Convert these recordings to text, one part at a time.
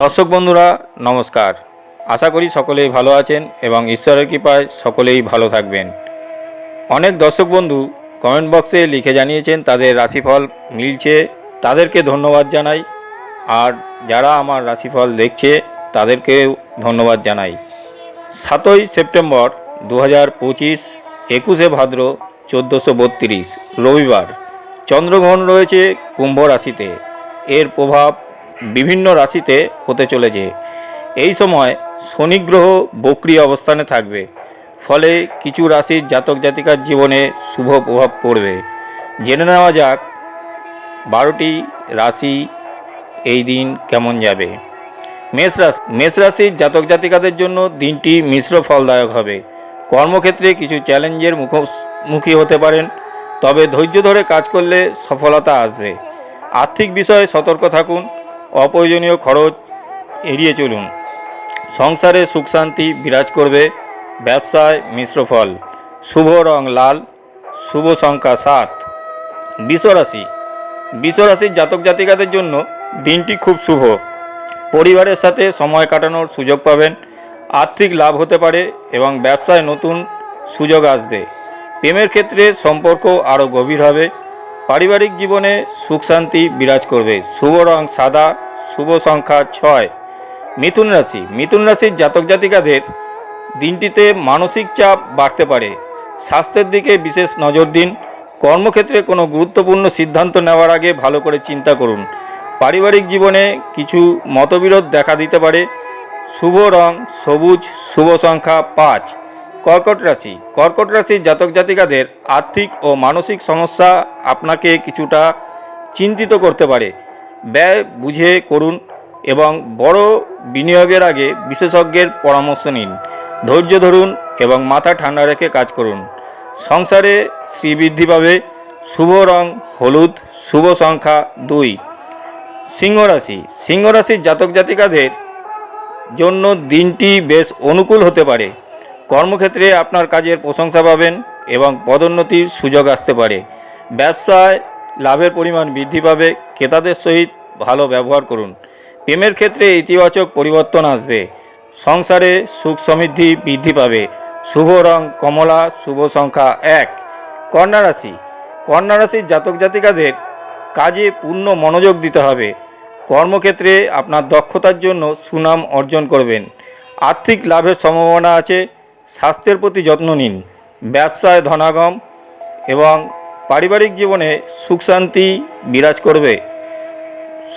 দর্শক বন্ধুরা, নমস্কার। আশা করি সকলেই ভালো আছেন এবং ঈশ্বরের কৃপায় সকলেই ভালো থাকবেন। অনেক দর্শক বন্ধু কমেন্ট বক্সে লিখে জানিয়েছেন, তাদের রাশিফল মিলছে, তাদেরকে ধন্যবাদ জানাই। আর যারা আমার রাশিফল দেখছে, তাদেরকেও ধন্যবাদ জানাই। সাতই সেপ্টেম্বর দু হাজার পঁচিশ, একুশে ভাদ্র চোদ্দোশো বত্রিশ, রবিবার। চন্দ্রগ্রহণ রয়েছে কুম্ভ রাশিতে। এর প্রভাব বিভিন্ন রাশিতে হতে চলেছে। এই সময় শনি গ্রহ বক্রি অবস্থানে থাকবে। ফলে কিছু রাশির জাতক জাতিকার জীবনে শুভ প্রভাব পড়বে। জেনে নেওয়া যাক বারোটি রাশি এই দিন কেমন যাবে। মেষ রাশি, মেষ রাশির জাতক জাতিকাদের জন্য দিনটি মিশ্র ফলদায়ক হবে। কর্মক্ষেত্রে কিছু চ্যালেঞ্জের মুখোমুখি হতে পারেন, তবে ধৈর্য ধরে কাজ করলে সফলতা আসবে। আর্থিক বিষয়ে সতর্ক থাকুন অপ্রয়োজনীয় খরচ এড়িয়ে চলুন। সংসারে সুখ শান্তি বিরাজ করবে ব্যবসায় মিশ্র ফল। শুভ রং লাল, শুভ সংখ্যা সাত। বিশ্বরাশি। বিশ্বরাশির জাতক জাতিকাদের জন্য দিনটি খুব শুভ। পরিবারের সাথে সময় কাটানোর সুযোগ পাবেন। আর্থিক লাভ হতে পারে এবং ব্যবসায় নতুন সুযোগ আসবে। প্রেমের ক্ষেত্রে সম্পর্ক আরও গভীর হবে। পারিবারিক জীবনে সুখ শান্তি বিরাজ করবে। শুভ রং সাদা শুভ সংখ্যা ছয়। মিথুন রাশি। মিথুন রাশির জাতক জাতিকাদের দিনটিতে মানসিক চাপ বাড়তে পারে। স্বাস্থ্যের দিকে বিশেষ নজর দিন। কর্মক্ষেত্রে কোনো গুরুত্বপূর্ণ সিদ্ধান্ত নেওয়ার আগে ভালো করে চিন্তা করুন। পারিবারিক জীবনে কিছু মতবিরোধ দেখা দিতে পারে। শুভ রং, সবুজ, শুভ সংখ্যা পাঁচ। কর্কট রাশি। কর্কট রাশির জাতক জাতিকাদের আর্থিক ও মানসিক সমস্যা আপনাকে কিছুটা চিন্তিত করতে পারে। ব্যয় বুঝে করুন এবং বড় বিনিয়োগের আগে বিশেষজ্ঞের পরামর্শ নিন। ধৈর্য ধরুন এবং মাথা ঠান্ডা রেখে কাজ করুন। সংসারে শ্রীবৃদ্ধি পাবে। শুভ রং, হলুদ, শুভ সংখ্যা দুই। সিংহ রাশি। সিংহ রাশির জাতক জাতিকাদের জন্য দিনটি বেশ অনুকূল হতে পারে। কর্মক্ষেত্রে আপনার কাজের প্রশংসা পাবেন এবং পদোন্নতির সুযোগ আসতে পারে। ব্যবসায় লাভের পরিমাণ বৃদ্ধি পাবে। ক্রেতাদের সহিত ভালো ব্যবহার করুন। প্রেমের ক্ষেত্রে ইতিবাচক পরিবর্তন আসবে। সংসারে সুখ সমৃদ্ধি বৃদ্ধি পাবে। শুভ রং, কমলা, শুভ সংখ্যা এক। কন্যা রাশি। কন্যা রাশির জাতক জাতিকাদের কাজে পূর্ণ মনোযোগ দিতে হবে। কর্মক্ষেত্রে আপনার দক্ষতার জন্য সুনাম অর্জন করবেন। আর্থিক লাভের সম্ভাবনা আছে। স্বাস্থ্যের প্রতি যত্ন নিন। ব্যবসায় ধনাগম এবং পারিবারিক জীবনে সুখ শান্তি বিরাজ করবে।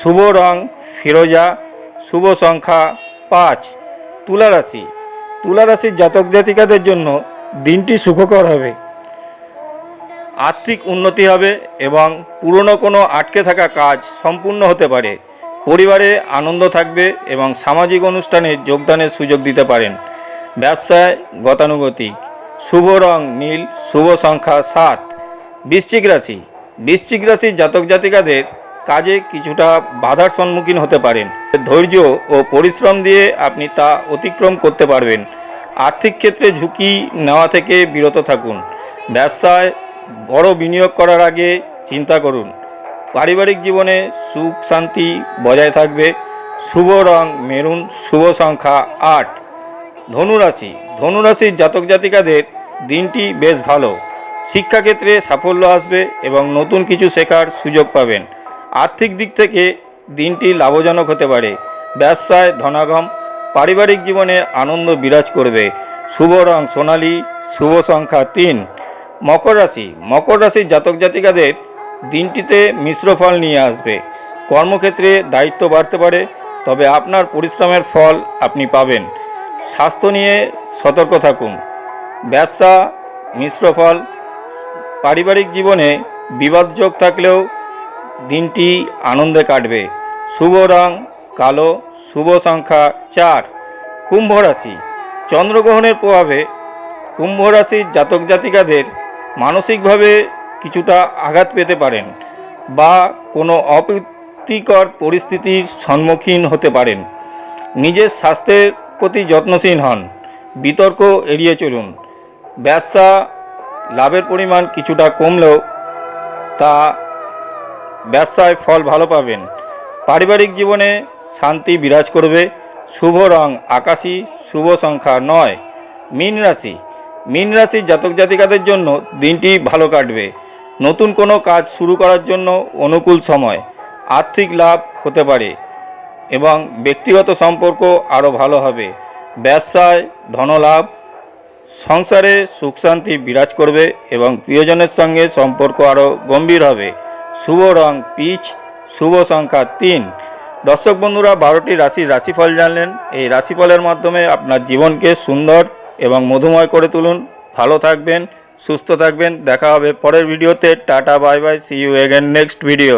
শুভ রং ফিরোজা, শুভ সংখ্যা পাঁচ, তুলা রাশি। তুলা রাশির জাতক জাতিকাদের জন্য দিনটি সুখকর হবে। আর্থিক উন্নতি হবে এবং পুরনো কোনো আটকে থাকা কাজ সম্পূর্ণ হতে পারে। পরিবারে আনন্দ থাকবে এবং সামাজিক অনুষ্ঠানে যোগদানের সুযোগ দিতে পারেন। ব্যবসায় গতানুগতিক। শুভ রং নীল, শুভ সংখ্যা সাত বৃশ্চিক রাশি। বৃশ্চিক রাশির জাতক জাতিকাদের কাজে কিছুটা বাধার সম্মুখীন হতে পারেন। ধৈর্য ও পরিশ্রম দিয়ে আপনি তা অতিক্রম করতে পারবেন। আর্থিক ক্ষেত্রে ঝুঁকি নেওয়া থেকে বিরত থাকুন। ব্যবসায় বড় বিনিয়োগ করার আগে চিন্তা করুন। পারিবারিক জীবনে সুখ শান্তি বজায় থাকবে। শুভ রং মেরুন, শুভ সংখ্যা আট। ধনুরাশি। ধনুরাশির জাতক জাতিকাদের দিনটি বেশ ভালো। শিক্ষাক্ষেত্রে সাফল্য আসবে এবং নতুন কিছু শেখার সুযোগ পাবেন। আর্থিক দিক থেকে দিনটি লাভজনক হতে পারে। ব্যবসায় ধনাগম, পারিবারিক জীবনে আনন্দ বিরাজ করবে। শুভ রং সোনালী, শুভ সংখ্যা তিন। মকর রাশি, মকর রাশির জাতক জাতিকাদের দিনটিতে মিশ্র ফল নিয়ে আসবে। কর্মক্ষেত্রে দায়িত্ব বাড়তে পারে, তবে আপনার পরিশ্রমের ফল আপনি পাবেন। স্বাস্থ্য নিয়ে সতর্ক থাকুন। ব্যবসা, মিশ্র ফল পারিবারিক জীবনে বিবাদযোগ থাকলেও দিনটি আনন্দে কাটবে। শুভ রং, কালো, শুভ সংখ্যা চার, কুম্ভ রাশি। চন্দ্রগ্রহণের প্রভাবে কুম্ভ রাশির জাতক জাতিকাদের মানসিকভাবে কিছুটা আঘাত পেতে পারেন বা কোনো অপ্রীতিকর পরিস্থিতির সম্মুখীন হতে পারেন। নিজের স্বাস্থ্যের প্রতি যত্নশীল হন। বিতর্ক এড়িয়ে চলুন। ব্যবসা লাভের পরিমাণ কিছুটা কমলেও তা ব্যবসায় ফল ভালো পাবেন। পারিবারিক জীবনে শান্তি বিরাজ করবে। শুভ রং আকাশী, শুভ সংখ্যা নয়। মীন রাশি। মীন রাশির জাতক জাতিকাদের জন্য দিনটি ভালো কাটবে। নতুন কোনো কাজ শুরু করার জন্য অনুকূল সময়। আর্থিক লাভ হতে পারে এবং ব্যক্তিগত সম্পর্ক আরও ভালো হবে। ব্যবসায় ধনলাভ সংসারে সুখ শান্তি বিরাজ করবে এবং প্রিয়জনের সঙ্গে সম্পর্ক আরও গম্ভীর হবে। শুভ রং পিচ, শুভ সংখ্যা তিন। দর্শক বন্ধুরা, বারোটি রাশির রাশিফল জানলেন। এই রাশিফলের মাধ্যমে আপনার জীবনকে সুন্দর এবং মধুময় করে তুলুন। ভালো থাকবেন, সুস্থ থাকবেন। দেখা হবে পরের ভিডিওতে। Tata, bye bye. See you again next video